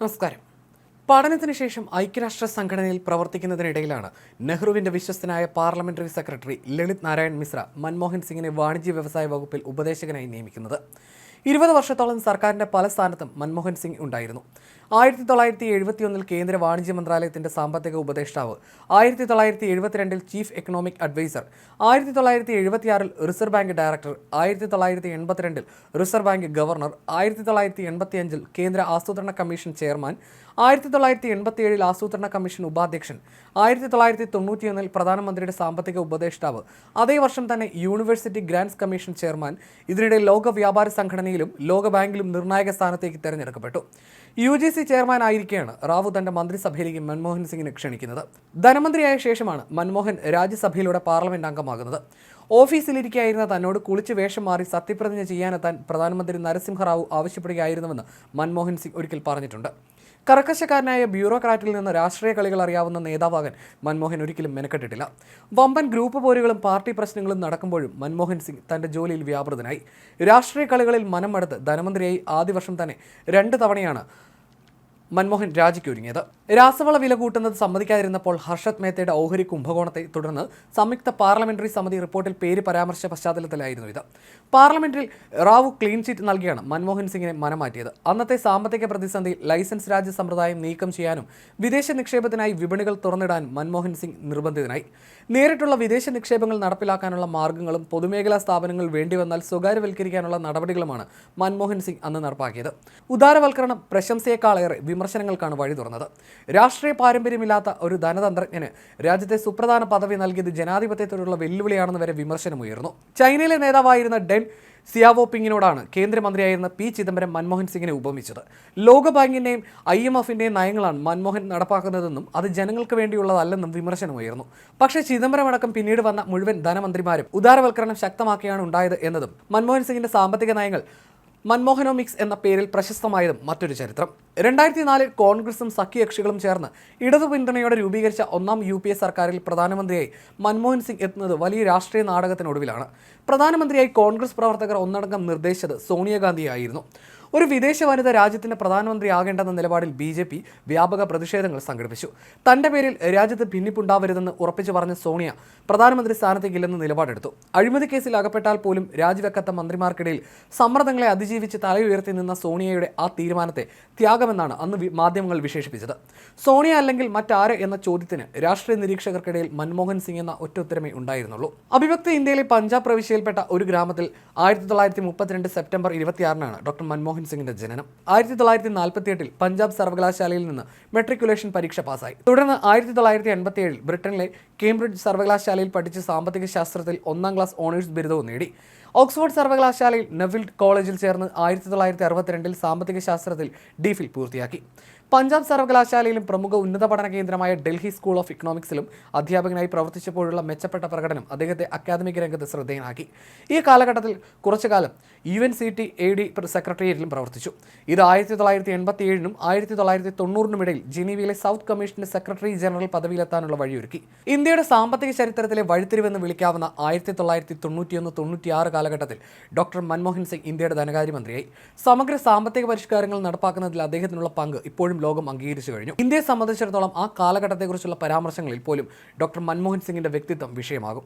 നമസ്കാരം. പഠനത്തിന് ശേഷം ഐക്യരാഷ്ട്ര സംഘടനയിൽ പ്രവർത്തിക്കുന്നതിനിടയിലാണ് നെഹ്റുവിന്റെ വിശ്വസ്തനായ പാർലമെന്ററി സെക്രട്ടറി ലളിത് നാരായൺ മിശ്ര മൻമോഹൻ സിംഗിനെ വാണിജ്യ വ്യവസായ വകുപ്പിൽ ഉപദേശകനായി നിയമിക്കുന്നത്. ഇരുപത് വർഷത്തോളം സർക്കാരിന്റെ പല സ്ഥാനത്തും മൻമോഹൻ സിംഗ് ഉണ്ടായിരുന്നു. ആയിരത്തി തൊള്ളായിരത്തി എഴുപത്തിയൊന്നിൽ കേന്ദ്ര വാണിജ്യ മന്ത്രാലയത്തിന്റെ സാമ്പത്തിക ഉപദേഷ്ടാവ് ആയിരത്തി തൊള്ളായിരത്തി എഴുപത്തിരണ്ടിൽ ചീഫ് എക്കണോമിക് അഡ്വൈസർ ആയിരത്തി തൊള്ളായിരത്തി എഴുപത്തിയാറിൽ റിസർവ് ബാങ്ക് ഡയറക്ടർ ആയിരത്തി തൊള്ളായിരത്തി എൺപത്തിരണ്ടിൽ റിസർവ് ബാങ്ക് ഗവർണർ ആയിരത്തി തൊള്ളായിരത്തി എൺപത്തിയഞ്ചിൽ കേന്ദ്ര ആസൂത്രണ കമ്മീഷൻ ചെയർമാൻ ആയിരത്തി തൊള്ളായിരത്തി എൺപത്തിയേഴിൽ ആസൂത്രണ കമ്മീഷൻ ഉപാധ്യക്ഷൻ ആയിരത്തി തൊള്ളായിരത്തി തൊണ്ണൂറ്റിയൊന്നിൽ പ്രധാനമന്ത്രിയുടെ സാമ്പത്തിക ഉപദേഷ്ടാവ് അതേ വർഷം തന്നെ യൂണിവേഴ്സിറ്റി ഗ്രാൻഡ്സ് കമ്മീഷൻ ചെയർമാൻ ഇതിനിടെ ലോക വ്യാപാര സംഘടനയിലും ലോകബാങ്കിലും നിർണായക സ്ഥാനത്തേക്ക് തെരഞ്ഞെടുക്കപ്പെട്ടു. യു ജി സി ചെയർമാൻ ആയിരിക്കെയാണ് റാവു തന്റെ മന്ത്രിസഭയിലേക്ക് മൻമോഹൻ സിംഗിനെ ക്ഷണിക്കുന്നത്. ധനമന്ത്രിയായ ശേഷമാണ് മൻമോഹൻ രാജ്യസഭയിലൂടെ പാർലമെന്റ് അംഗമാകുന്നത്. ഓഫീസിലിരിക്കായിരുന്ന തന്നോട് കുളിച്ച് വേഷം മാറി സത്യപ്രതിജ്ഞ ചെയ്യാനെത്താൻ പ്രധാനമന്ത്രി നരസിംഹറാവു ആവശ്യപ്പെടുകയായിരുന്നുവെന്ന് മൻമോഹൻ സിംഗ് ഒരിക്കൽ പറഞ്ഞിട്ടുണ്ട്. കർക്കശക്കാരനായ ബ്യൂറോക്രാറ്റിൽ നിന്ന് രാഷ്ട്രീയ കളികൾ അറിയാവുന്ന നേതാവാകാൻ മൻമോഹൻ ഒരിക്കലും മെനക്കെട്ടിട്ടില്ല. വമ്പൻ ഗ്രൂപ്പ് പോരുകളും പാർട്ടി പ്രശ്നങ്ങളും നടക്കുമ്പോഴും മൻമോഹൻ സിംഗ് തന്റെ ജോലിയിൽ വ്യാപൃതനായി. രാഷ്ട്രീയ കളികളിൽ മനം മടുത്ത് ധനമന്ത്രിയായി ആദ്യ വർഷം തന്നെ രണ്ട് തവണയാണ് മൻമോഹൻ രാജിക്കൊരുങ്ങിയത് രാസവള വില കൂട്ടുന്നത് സമ്മതിക്കാതിരുന്നപ്പോൾ ഹർഷത് മേത്തയുടെ ഓഹരി കുംഭകോണത്തെ തുടർന്ന് സംയുക്ത പാർലമെന്ററി സമിതി റിപ്പോർട്ടിൽ പേര് പരാമർശ പശ്ചാത്തലത്തിലായിരുന്നു ഇത്. പാർലമെന്റിൽ റാവു ക്ലീൻ ചീറ്റ് നൽകിയാണ് മൻമോഹൻ സിംഗിനെ മനമാറ്റിയത്. അന്നത്തെ സാമ്പത്തിക പ്രതിസന്ധി ലൈസൻസ് രാജ്യ സമ്പ്രദായം നീക്കം ചെയ്യാനും വിദേശ നിക്ഷേപത്തിനായി വിപണികൾ തുറന്നിടാൻ മൻമോഹൻ സിംഗ് നിർബന്ധിതനായി. നേരിട്ടുള്ള വിദേശ നിക്ഷേപങ്ങൾ നടപ്പിലാക്കാനുള്ള മാർഗങ്ങളും പൊതുമേഖലാ സ്ഥാപനങ്ങൾ വേണ്ടിവന്നാൽ സ്വകാര്യവൽക്കരിക്കാനുള്ള നടപടികളുമാണ് മൻമോഹൻ സിംഗ് അന്ന് നടപ്പാക്കിയത്. ഉദാരവൽക്കരണം പ്രശംസയേക്കാളേറെ വിമർശനങ്ങൾക്കാണ് വഴി തുറന്നത്. രാഷ്ട്രീയ പാരമ്പര്യമില്ലാത്ത ഒരു ധനതന്ത്രജ്ഞന് രാജ്യത്തെ സുപ്രധാന പദവി നൽകിയത് ജനാധിപത്യത്തോടുള്ള വെല്ലുവിളിയാണെന്ന് വരെ വിമർശനമുയർന്നു. ചൈനയിലെ നേതാവായിരുന്ന ഡെൻ സിയാവോപിങ്ങിനോടാണ് കേന്ദ്രമന്ത്രിയായിരുന്ന പി ചിദംബരം മൻമോഹൻ സിംഗിനെ ഉപമിച്ചത്. ലോകബാങ്കിന്റെയും ഐ എം എഫിന്റെയും നയങ്ങളാണ് മൻമോഹൻ നടപ്പാക്കുന്നതെന്നും അത് ജനങ്ങൾക്ക് വേണ്ടിയുള്ളതല്ലെന്നും വിമർശനമുയർന്നു. പക്ഷേ ചിദംബരം അടക്കം പിന്നീട് വന്ന മുഴുവൻ ധനമന്ത്രിമാരും ഉദാരവൽക്കരണം ശക്തമാക്കിയാണ് ഉണ്ടായത് എന്നതും മൻമോഹൻ സിംഗിന്റെ സാമ്പത്തിക നയങ്ങൾ മൻമോഹനോമിക്സ് എന്ന പേരിൽ പ്രശസ്തമായതും മറ്റൊരു ചരിത്രം. രണ്ടായിരത്തി നാലിൽ കോൺഗ്രസും സഖ്യകക്ഷികളും ചേർന്ന് ഇടതു പിന്തുണയോടെ രൂപീകരിച്ച ഒന്നാം യു പി എ സർക്കാരിൽ പ്രധാനമന്ത്രിയായി മൻമോഹൻ സിംഗ് എത്തുന്നത് വലിയ രാഷ്ട്രീയ നാടകത്തിനൊടുവിലാണ്. പ്രധാനമന്ത്രിയായി കോൺഗ്രസ് പ്രവർത്തകർ ഒന്നടങ്കം നിർദ്ദേശിച്ചത് സോണിയാഗാന്ധിയായിരുന്നു. ഒരു വിദേശ വനിത രാജ്യത്തിന്റെ പ്രധാനമന്ത്രിയാകേണ്ടെന്ന നിലപാടിൽ ബി ജെ പി വ്യാപക പ്രതിഷേധങ്ങൾ സംഘടിപ്പിച്ചു. തന്റെ പേരിൽ രാജ്യത്ത് ഭിന്നിപ്പുണ്ടാവരുതെന്ന് ഉറപ്പിച്ചു പറഞ്ഞ സോണിയ പ്രധാനമന്ത്രി സ്ഥാനത്തേക്കില്ലെന്ന് നിലപാടെടുത്തു. അഴിമതി കേസിൽ അകപ്പെട്ടാൽ പോലും രാജിവെക്കാത്ത മന്ത്രിമാർക്കിടയിൽ സമ്മർദ്ദങ്ങളെ അതിജീവിച്ച് തലയുയർത്തി നിന്ന സോണിയയുടെ ആ തീരുമാനത്തെ ത്യാഗമെന്നാണ് അന്ന് മാധ്യമങ്ങൾ വിശേഷിപ്പിച്ചത്. സോണിയ അല്ലെങ്കിൽ മറ്റാര് എന്ന ചോദ്യത്തിന് രാഷ്ട്രീയ നിരീക്ഷകർക്കിടയിൽ മൻമോഹൻ സിംഗ് എന്ന ഒറ്റ ഉത്തരമേ ഉണ്ടായിരുന്നുള്ളൂ. അഭിവക്ത ഇന്ത്യയിലെ പഞ്ചാബ് പ്രവിശ്യയിൽപ്പെട്ട ഒരു ഗ്രാമത്തിൽ ആയിരത്തി തൊള്ളായിരത്തി മുപ്പത്തിരണ്ട് സെപ്റ്റംബർ ഇരുപത്തിയാറിനാണ് ഡോക്ടർ മൻമോഹൻ സിംഗിന്റെ ജനനം. ആയിരത്തി തൊള്ളായിരത്തി നാൽപ്പത്തി എട്ടിൽ പഞ്ചാബ് സർവകലാശാലയിൽ നിന്ന് മെട്രിക്കുലേഷൻ പരീക്ഷ പാസായി തുടർന്ന് ആയിരത്തി തൊള്ളായിരത്തി എൺപത്തി ഏഴിൽ ബ്രിട്ടനിലെ കേംബ്രിഡ്ജ് സർവകലാശാലയിൽ പഠിച്ച് സാമ്പത്തിക ശാസ്ത്രത്തിൽ ഒന്നാം ക്ലാസ് ഓണേഴ്സ് ബിരുദവും നേടി. ഓക്സ്ഫോർഡ് സർവകലാശാലയിൽ നെവിൽഡ് കോളേജിൽ ചേർന്ന് ആയിരത്തി തൊള്ളായിരത്തി അറുപത്തിരണ്ടിൽ സാമ്പത്തിക ശാസ്ത്രത്തിൽ ഡിഫിൽ പൂർത്തിയാക്കി. പഞ്ചാബ് സർവകലാശാലയിലും പ്രമുഖ ഉന്നത പഠന കേന്ദ്രമായ ഡൽഹി സ്കൂൾ ഓഫ് ഇക്കണോമിക്സിലും അധ്യാപകനായി പ്രവർത്തിച്ചപ്പോഴുള്ള മെച്ചപ്പെട്ട പ്രകടനം അദ്ദേഹത്തെ അക്കാദമിക് രംഗത്ത് ശ്രദ്ധേയനാക്കി. ഈ കാലഘട്ടത്തിൽ കുറച്ചുകാലം U N C T A D സെക്രട്ടേറിയറ്റിലും പ്രവർത്തിച്ചു. ഇത് ആയിരത്തി തൊള്ളായിരത്തി എൺപത്തി ഏഴിനും ആയിരത്തി തൊള്ളായിരത്തി തൊണ്ണൂറിനും ഇടയിൽ ജനീവയിലെ സൗത്ത് കമ്മീഷന്റെ സെക്രട്ടറി ജനറൽ പദവിയിലെത്താനുള്ള വഴിയൊരുക്കി. ഇന്ത്യയുടെ സാമ്പത്തിക ചരിത്രത്തിലെ വഴിത്തിരിവെന്ന് വിളിക്കാവുന്ന ആയിരത്തി തൊള്ളായിരത്തി തൊണ്ണൂറ്റിയൊന്ന് തൊണ്ണൂറ്റിയാറ് കാലഘട്ടത്തിൽ ഡോക്ടർ മൻമോഹൻ സിംഗ് ഇന്ത്യയുടെ ധനകാര്യമന്ത്രിയായി. സമഗ്ര സാമ്പത്തിക പരിഷ്കാരങ്ങൾ നടപ്പാക്കുന്നതിൽ അദ്ദേഹത്തിനുള്ള പങ്ക് ഇപ്പോഴും ലോകം അംഗീകരിച്ചു കഴിഞ്ഞു. ഇന്ത്യയെ സംബന്ധിച്ചിടത്തോളം ആ കാലഘട്ടത്തെക്കുറിച്ചുള്ള പരാമർശങ്ങളിൽ പോലും ഡോക്ടർ മൻമോഹൻ സിംഗിന്റെ വ്യക്തിത്വം വിഷയമാകും.